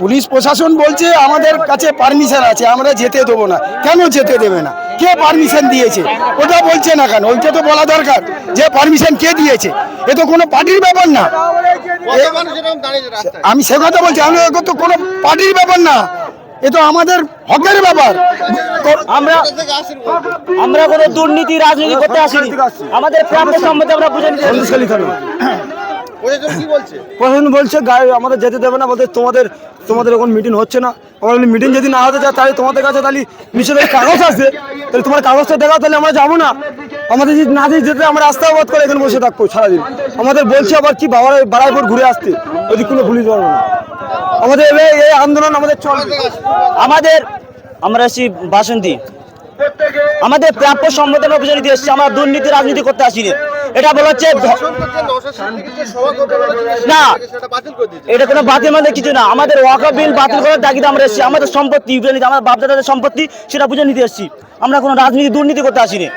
Police প্রশাসন বলছে আমাদের কাছে পারমিশন আছে আমরা যেতে দেবো না। কেন যেতে দেবে না? কে পারমিশন দিয়েছে? ওটা বলছে না কেন? ওইটা তো বলা দরকার যে পারমিশন কে দিয়েছে? এ তো কোনো পার্টির ব্যাপার না। আমি সে কথা বলছি আমি তো কোনো পার্টির ব্যাপার না। এ তো আমাদের হকের ব্যাপার। আমরা? আমরা কোনো দুর্নীতি রাজনীতি করতে আসিনি। আমাদের প্রাপ্য সম্বন্ধে আমরা বুঝে নিতে প্রশাসন কি বলছে? প্রশাসন বলছে গায়ে আমাদের যেতে দেবে না বলতে তোমাদের তোমাদের এখন মিটিং হচ্ছে না। আমার মিটিং যদি না হতে চায় তাহলে তোমাদের কাছে তাহলে নিশ্চয়ই কাগজ আছে। তাহলে তোমার কাগজটা দেখাও তাহলে আমরা যাব না। আমাদের যদি না যেতে আমরা রাস্তা অবাধ করে এখানে বসে থাকব সারাদিন। আমাদের বলছে আবার কি বাবার বাড়াইপুর ঘুরে আসতে। যদি কোনো পুলিশ পারব না। আমাদের এই আন্দোলন আমাদের চলবে। আমাদের আমরা এসেছি বাসন্তী। আমাদের প্রাপ্য আমরা বুঝে নিতে এসেছি, আমরা দুর্নীতি, রাজনীতি করতে আসিনি। এটা বলা হচ্ছে না। এটা কোনো বাতিল মানে কিছু না। আমাদের ওয়াকা বিল বাতিল করার তাগিদে আমরা এসেছি। আমাদের সম্পত্তি বুঝে নিতে আমার বাপদাদাদের সম্পত্তি, সেটা বুঝে নিতে এসেছি। আমরা কোনো রাজনীতি, দুর্নীতি করতে আসিনি।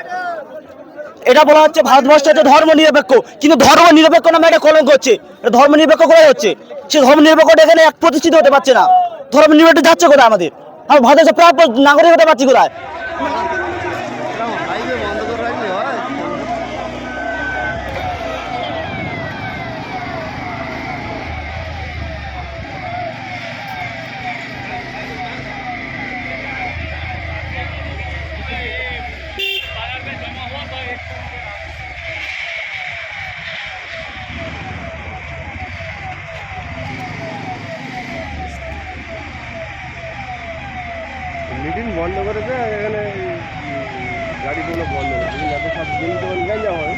এটা বলা হচ্ছে ভারতবর্ষ হচ্ছে ধর্ম নিরপেক্ষ কিন্তু ধর্ম নিরপেক্ষ নামে একটা কলঙ্ক হচ্ছে। এটা ধর্ম নিরপেক্ষ করা হচ্ছে? সে ধর্ম নিরপেক্ষটা এখানে এক প্রতিষ্ঠিত হতে পারছে না। ধর্ম নিরপেক্ষ যাচ্ছে কোথায় আমাদের? আমার ভারতবর্ষে প্রাপ্য নাগরিকতা পাচ্ছি কোথায়? মিটিং বন্ধ করে করেছে এখানে গাড়িগুলো বন্ধ করেছে। যাতে সব যখন নিয়ে যাওয়া হয়।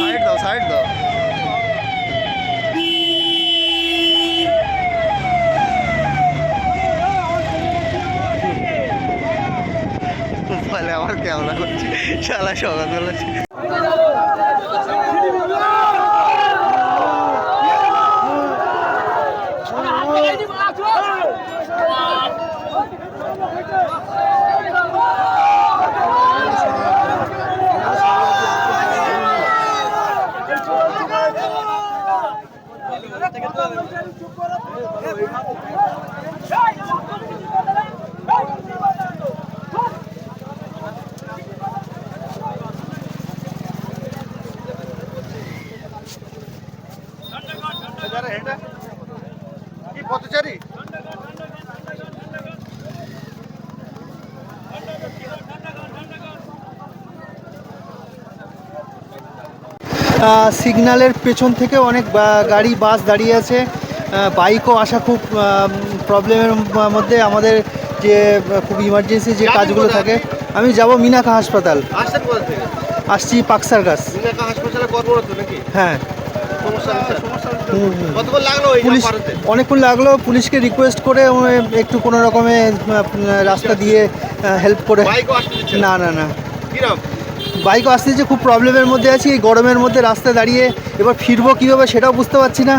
সাইড দাও সাইড দাও বলে আমার কেমন করছে শালা সকালবেলা কি পথচারী আহ, সিগন্যালের পেছন থেকে অনেক গাড়ি বাস দাঁড়িয়ে আছে। বাইকও আসা খুব প্রবলেমের মধ্যে আমাদের যে খুব ইমার্জেন্সি যে কাজগুলো থাকে। আমি যাব মিনাখা হাসপাতাল। আসছি পাকসার গাছ। হাসপাতালে কর্মরত নাকি? হ্যাঁ। সমস্যা পুলিশ অনেকক্ষণ লাগল পুলিশকে রিকোয়েস্ট করে একটু কোনো রকমে রাস্তা দিয়ে হেল্প করে। না? না না বাইকও আসতে যে খুব প্রবলেমের মধ্যে আছি এই গরমের মধ্যে রাস্তায় দাঁড়িয়ে। এবার ফিরবো কীভাবে সেটাও বুঝতে পারছি না।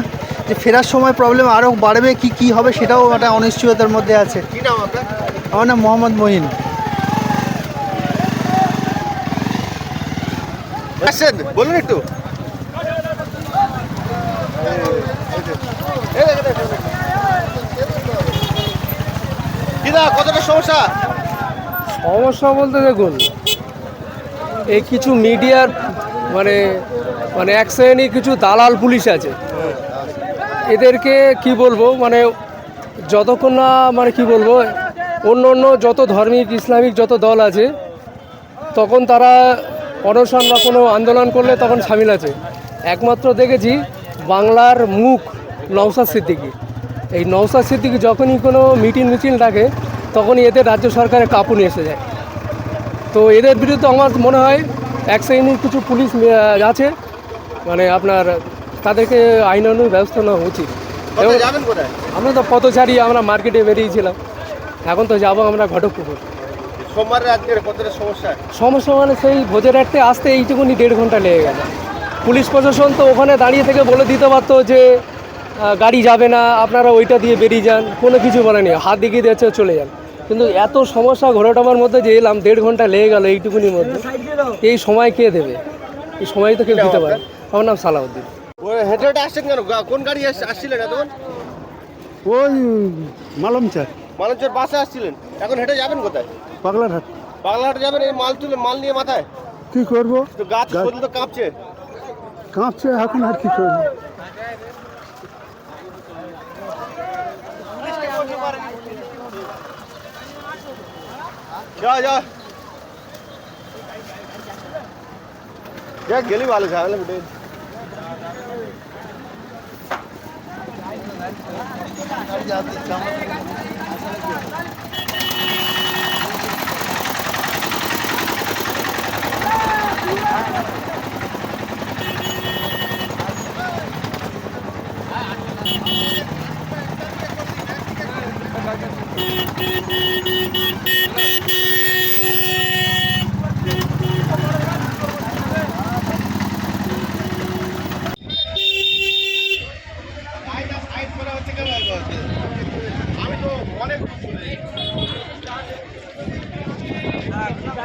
যে ফেরার সময় প্রবলেম আরও বাড়বে কি কি হবে সেটাও একটা অনিশ্চয়তার মধ্যে আছে। আমার নাম মোহাম্মদ মহিন বলুন একটু। কতটা সমস্যা? সমস্যা বলতে দেখুন, এই কিছু মিডিয়ার মানে মানে এক শ্রেণির কিছু দালাল পুলিশ আছে। এদেরকে কি বলব মানে যতক্ষণ না মানে কি বলব, অন্য অন্য যত ধর্মিক ইসলামিক যত দল আছে, তখন তারা অনশন বা কোনো আন্দোলন করলে তখন সামিল আছে। একমাত্র দেখেছি বাংলার মুখ নওসাদ সিদ্দিকী। এই নওসাদ সিদ্দিক যখনই কোনো মিটিং মিছিল ডাকে তখনই এদের রাজ্য সরকারের কাঁপুনি এসে যায়। তো এদের বিরুদ্ধে আমার মনে হয় এক শ্রেণির কিছু পুলিশ আছে মানে আপনার তাদেরকে আইনানুগ ব্যবস্থা নেওয়া উচিত। এবং আমরা তো পথচারী আমরা মার্কেটে বেরিয়েছিলাম। এখন তো যাব আমরা ঘটকপুকুর সমস্যা? সমস্যা মানে সেই ভোজের রাখতে আসতে এইটুকুনি দেড় ঘণ্টা লেগে গেল। পুলিশ প্রশাসন তো ওখানে দাঁড়িয়ে থেকে বলে দিতে পারতো যে গাড়ি যাবে না আপনারা ওইটা দিয়ে বেরিয়ে যান কোনো কিছু বলেনি হাত দেখিয়ে দিয়েছে চলে যান। কিন্তু এত সমস্যা ঘোরাটামার মধ্যে যে এলাম দেড় ঘণ্টা লেগে গেল এইটুকুনির মধ্যে। এই সময় কে দেবে? এই সময় তো কেউ দিতে পারে আমার নাম সালাউদ্দিন। ও হেঁটে হেঁটে আসছেন কেন? কোন গাড়ি আস- আসছিলেন এতক্ষণ? ওই মালম চার মানুষের বাসে আসছিলেন। এখন হেঁটে যাবেন কোথায়? পাগলারহাট। যাবেন এই মাল তুলে মাল নিয়ে মাথায়? কি করব? গাছ পর্যন্ত কাঁপছে। কাঁপছে এখন আর কি করব? যা যা যা গেলি ভালো ঝামেলা মিটে আমি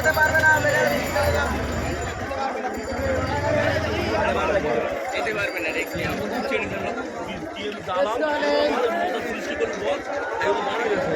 যেতে পারবে না যেতে পারবে না রেখে আমাদের ছেড়ে দিল দালাম পুলিশকে বল এবং মারা গেছে